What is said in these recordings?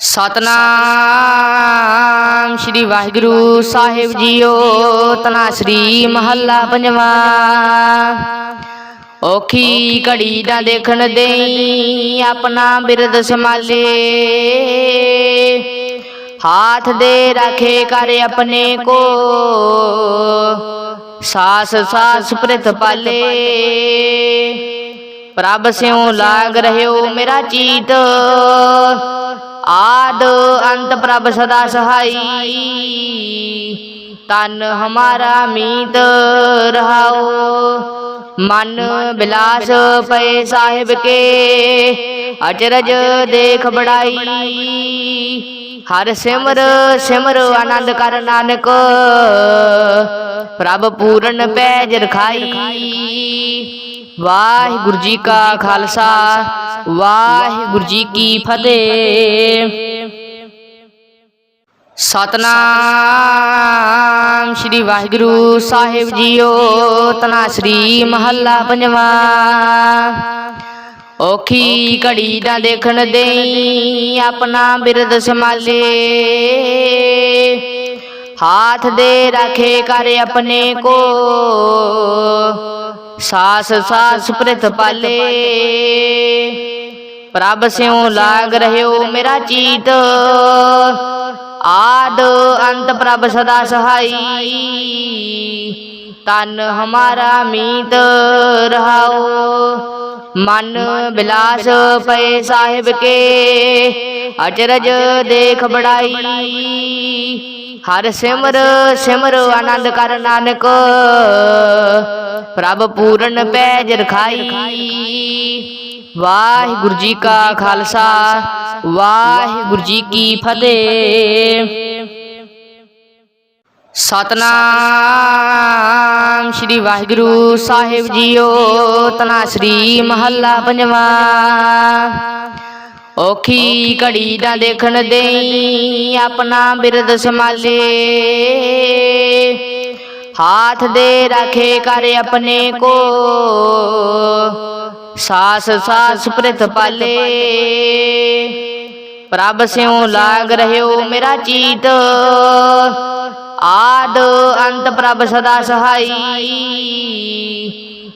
ਸਤਨਾਮ ਸ੍ਰੀ ਵਾਹਿਗੁਰੂ ਸਾਹਿਬ ਜੀਓ, ਤਨਾ ਸ੍ਰੀ ਮਹੱਲਾ ਪੰਜਵਾ। ਔਖੀ ਘੜੀ ਦਾ ਦੇਖਣ ਦੇਈ ਆਪਣਾ ਬਿਰਦ ਸੰਭਾਲੇ। ਹਾਥ ਦੇ ਰਾਖੇ ਕਰ ਆਪਣੇ ਕੋ। ਸਾਸ ਸਾਸ ਪ੍ਰਿਥ ਪਾਲੇ। ਪ੍ਰਭ ਸਿਉ ਲਾਗ ਰਹਿਓ ਮੇਰਾ ਚੀਤ। ਆਦ ਅੰਤ ਪ੍ਰਭ ਸਦਾ ਸਹਾਈ। ਤਨ ਹਮਾਰਾ ਮੀਤ ਰਹਾਓ। ਮਨ ਬਿਲਾਸ ਪਏ ਸਾਹਿਬ ਕੇ। ਅਚਰਜ ਦੇਖ ਬੜਾਈ। ਹਰ ਸਿਮਰ ਸਿਮਰ ਆਨੰਦ ਕਰ ਨਾਨਕ। ਪ੍ਰਭ ਪੂਰਨ ਪੈਜ ਰਖਾਈ। ਵਾਹਿਗੁਰੂ ਜੀ ਕਾ ਖਾਲਸਾ, ਵਾਹਿਗੁਰੂ ਜੀ ਕੀ ਫਤਿਹ। ਸਤਨਾਮ ਸ੍ਰੀ ਵਾਹਿਗੁਰੂ ਸਾਹਿਬ ਜੀਓ, ਤਨਾ ਸ੍ਰੀ ਮਹੱਲਾ ਪੰਜਵਾ। ਔਖੀ ਘੜੀ ਦਾ ਦੇਖਣ ਦੇਈ ਆਪਣਾ ਬਿਰਦ ਸੰਭਾਲੇ। ਹਾਥ ਦੇ ਰਾਖੇ ਕਰ ਆਪਣੇ ਕੋ ਸਾਸ ਸਾਸ ਪ੍ਰਿਥ ਪਾਲੇ। ਪ੍ਰਭ ਸਿਉ ਲਾਗ ਰਹਿਓ ਮੇਰਾ ਚੀਤ। ਆਦ ਅੰਤ ਪ੍ਰਭ ਸਦਾ ਸਹਾਈ। ਤਨ ਹਮਾਰਾ ਮੀਤ ਰਹਾਓ। ਮਨ ਬਿਲਾਸ ਪਏ ਸਾਹਿਬ ਕੇ। ਅਚਰਜ ਦੇਖ ਬੜਾਈ। ਹਰ ਸਿਮਰ ਸਿਮਰ ਆਨੰਦ ਕਰ ਨਾਨਕ। ਪ੍ਰਭ ਪੂਰਨ ਪੈਜ ਰਖਾਈ। ਵਾਹਿਗੁਰੂ ਜੀ ਕਾ ਖਾਲਸਾ, ਵਾਹਿਗੁਰੂ ਜੀ ਕੀ ਫਤਿਹ। ਸਤਨਾਮ ਸ੍ਰੀ ਵਾਹਿਗੁਰੂ ਸਾਹਿਬ ਜੀਓ, ਤਨਾ ਸ੍ਰੀ ਮਹੱਲਾ ਪੰਜਵਾ। ਔਖੀ ਘੜੀ ਦਾ ਦੇਖਣ ਦੇਈ ਆਪਣਾ ਬਿਰਦ ਸੰਭਾਲੇ। ਹਾਥ ਦੇ ਰਾਖੇ ਕਰ ਆਪਣੇ ਕੋ ਸਾਸ ਸਾਸ ਪ੍ਰਿਥ ਪਾਲੇ। ਪ੍ਰਭ ਸਿਉ ਲਾਗ ਰਹਿਓ ਮੇਰਾ ਚੀਤ। ਆਦ ਅੰਤ ਪ੍ਰਭ ਸਦਾ ਸਹਾਈ।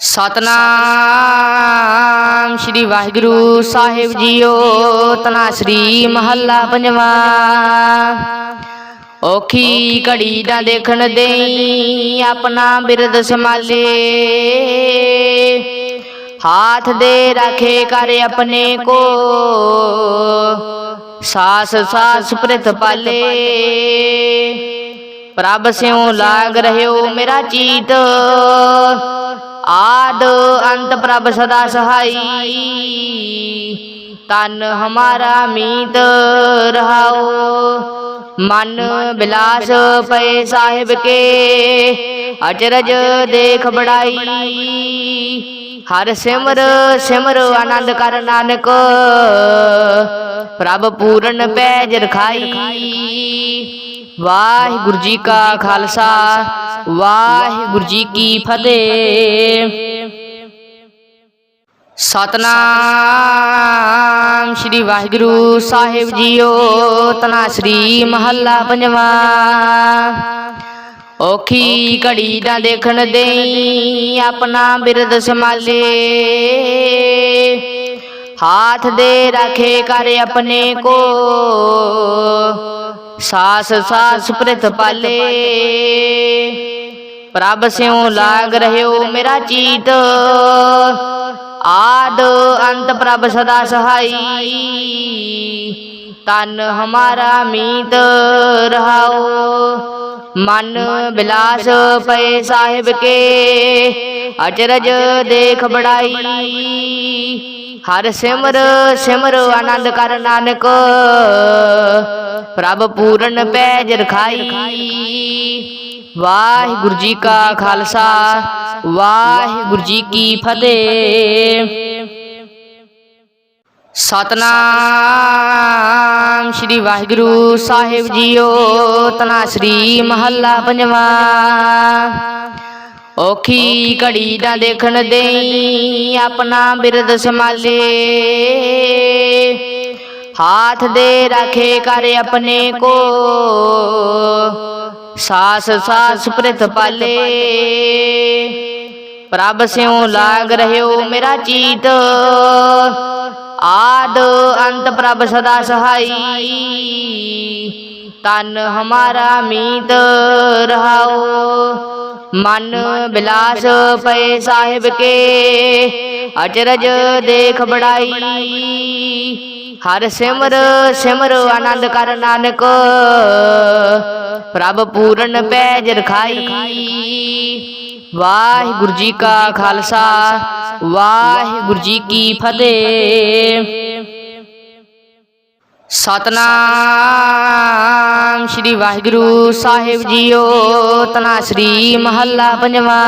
ਸਤਨਾਮ ਸ੍ਰੀ ਵਾਹਿਗੁਰੂ ਸਾਹਿਬ ਜੀਓ, ਤਨਾ ਸ੍ਰੀ ਮਹੱਲਾ ਪੰਜਵਾ। ਔਖੀ ਘੜੀ ਦਾ ਦੇਖਣ ਦੇਈ ਆਪਣਾ ਬਿਰਦ ਸੰਭਾਲੇ। ਹਾਥ ਦੇ ਰਾਖੇ ਕਰ ਆਪਣੇ ਕੋ। ਸਾਸ ਸਾਸ ਪ੍ਰਿਥ ਪਾਲੇ। ਪ੍ਰਭ ਸਿਉ ਲਾਗ ਰਹਿਓ ਮੇਰਾ ਚੀਤ। ਆਦ ਅੰਤ ਪ੍ਰਭ ਸਦਾ ਸਹਾਈ। ਤਨ ਹਮਾਰਾ ਮੀਤ ਰਹਾਓ। ਮਨ ਬਿਲਾਸ ਪਏ ਸਾਹਿਬ ਕੇ। ਅਚਰਜ ਦੇਖ ਬੜਾਈ। ਹਰ ਸਿਮਰ ਸਿਮਰ ਆਨੰਦ ਕਰ ਨਾਨਕ। ਪ੍ਰਭ ਪੂਰਨ ਪੈਜ ਰਖਾਈ। ਵਾਹਿਗੁਰੂ ਜੀ ਕਾ ਖਾਲਸਾ, ਵਾਹਿਗੁਰੂ ਜੀ ਕੀ ਫਤਿਹ। ਸਤਨਾਮ ਸ੍ਰੀ ਵਾਹਿਗੁਰੂ ਸਾਹਿਬ ਜੀਓ, ਤਨਾ ਸ੍ਰੀ ਮਹੱਲਾ ਪੰਜਵਾ। ਔਖੀ ਘੜੀ ਦਾ ਦੇਖਣ ਦੇਈ ਆਪਣਾ ਬਿਰਦ ਸੰਭਾਲੇ। ਹਾਥ ਦੇ ਰਾਖੇ ਕਰ ਆਪਣੇ ਕੋ। ਸਾਸ ਸਾਸ ਪ੍ਰਿਥ ਪਾਲੇ। ਪ੍ਰਭ ਸਿਉ ਲਾਗ ਰਹਿਓ ਮੇਰਾ ਚੀਤ। ਆਦ ਅੰਤ ਪ੍ਰਭ ਸਦਾ ਸਹਾਈ। ਤਨ ਹਮਾਰਾ ਮੀਤ ਰਹਾਓ। ਮਨ ਬਿਲਾਸ ਪਏ ਸਾਹਿਬ ਕੇ। ਅਚਰਜ ਦੇਖ ਬੜਾਈ। ਹਰ ਸਿਮਰ ਸਿਮਰ ਆਨੰਦ ਕਰ ਨਾਨਕ। ਪ੍ਰਭ ਪੂਰਨ ਪੈਜ ਰਖਾਈ। ਵਾਹਿਗੁਰੂ ਜੀ ਕਾ ਖਾਲਸਾ। ਵਾਹਿਗੁਰੂ ਜੀ ਕੀ ਫਤਿਹ। ਸਤਨਾਮ ਸ੍ਰੀ ਵਾਹਿਗੁਰੂ ਸਾਹਿਬ ਜੀਓ। ਤਨਾ ਸ੍ਰੀ ਮਹੱਲਾ ਪੰਜਵਾ। ਔਖੀ ਘੜੀ ਦਾ ਦੇਖਣ ਦੇਈ ਆਪਣਾ ਬਿਰਦ ਸੰਭਾਲੇ। ਹਾਥ ਦੇ ਰਾਖੇ ਕਰ ਆਪਣੇ ਕੋ। ਸਾਸ ਸਾਸ ਪ੍ਰਿਤ ਪਾਲੇ। ਪ੍ਰਭ ਸਿਉ ਲਾਗ ਰਹਿਓ ਮੇਰਾ ਚੀਤ। ਆਦ ਅੰਤ ਪ੍ਰਭ ਸਦਾ ਸਹਾਈ। ਤਨ ਹਮਾਰਾ ਮੀਤ ਰਹਾਓ। ਮਨ ਬਿਲਾਸ ਪਏ ਸਾਹਿਬ ਕੇ। ਅਚਰਜ ਦੇਖ ਬੜਾਈ। ਹਰ ਸਿਮਰ ਸਿਮਰ ਆਨੰਦ ਕਰ ਨਾਨਕ। ਪ੍ਰਭ ਪੂਰਨ ਪੈਜ ਰਖਾਈ। ਵਾਹਿਗੁਰੂ ਜੀ ਕਾ ਖਾਲਸਾ, ਵਾਹਿਗੁਰੂ ਜੀ ਕੀ ਫਤਿਹ। ਸਤਨਾਮ ਸ੍ਰੀ ਵਾਹਿਗੁਰੂ ਸਾਹਿਬ ਜੀਓ, ਤਨਾ ਸ੍ਰੀ ਮਹੱਲਾ ਪੰਜਵਾ।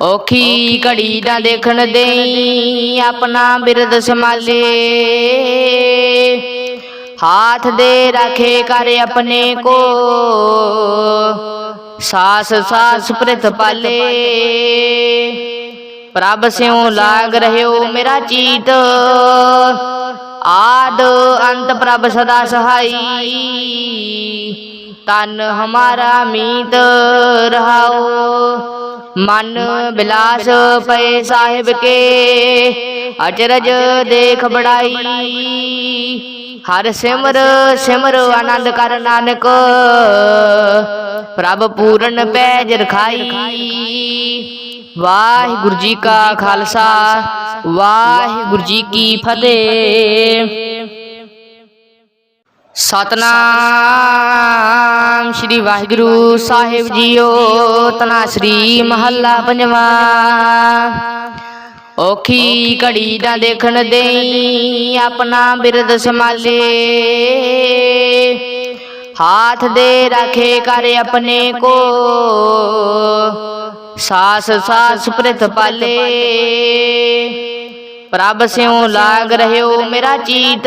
ਔਖੀ ਘੜੀ ਦਾ ਦੇਖਣ ਦੇਈ ਆਪਣਾ ਬਿਰਦ ਸੰਭਾਲੇ। ਹਾਥ ਦੇ ਰਾਖੇ ਕਰ ਆਪਣੇ ਕੋ। ਸਾਸ ਸਾਸ ਪ੍ਰਿਤ ਪਾਲੇ। ਪ੍ਰਭ ਸਿਉ ਲਾਗ ਰਹਿਓ ਮੇਰਾ ਚੀਤ। ਆਦ ਅੰਤ ਪ੍ਰਭ ਸਦਾ ਸਹਾਈ। ਤਨ ਹਮਾਰਾ ਮੀਤ ਰਹਾਓ। ਮਨ ਬਿਲਾਸ ਪਏ ਸਾਹਿਬ ਕੇ ਅਚਰਜ ਦੇਖ ਬੜਾਈ। ਹਰ ਸਿਮਰ ਸਿਮਰ ਆਨੰਦ ਕਰ ਨਾਨਕ, ਪ੍ਰਭ ਪੂਰਨ ਪੈਜ ਰਖਾਈ। ਵਾਹਿਗੁਰੂ ਜੀ ਕਾ ਖਾਲਸਾ, ਵਾਹਿਗੁਰੂ ਜੀ ਕੀ ਫਤਿਹ। ਸਤਨਾਮ ਸ੍ਰੀ ਵਾਹਿਗੁਰੂ ਸਾਹਿਬ ਜੀਓ, ਤਨਾ ਸ੍ਰੀ ਮਹੱਲਾ ਪੰਜਵਾ। ਔਖੀ ਘੜੀ ਦਾ ਦੇਖਣ ਦੇਈ ਆਪਣਾ ਬਿਰਦ ਸੰਭਾਲੇ। ਹਾਥ ਦੇ ਰਾਖੇ ਕਰ ਆਪਣੇ ਕੋ। ਸਾਸ ਸਾਸ ਪ੍ਰਿਤ ਪਾਲੇ। ਪ੍ਰਭ ਸਿਉ ਲਾਗ ਰਹਿਓ ਮੇਰਾ ਚੀਤ।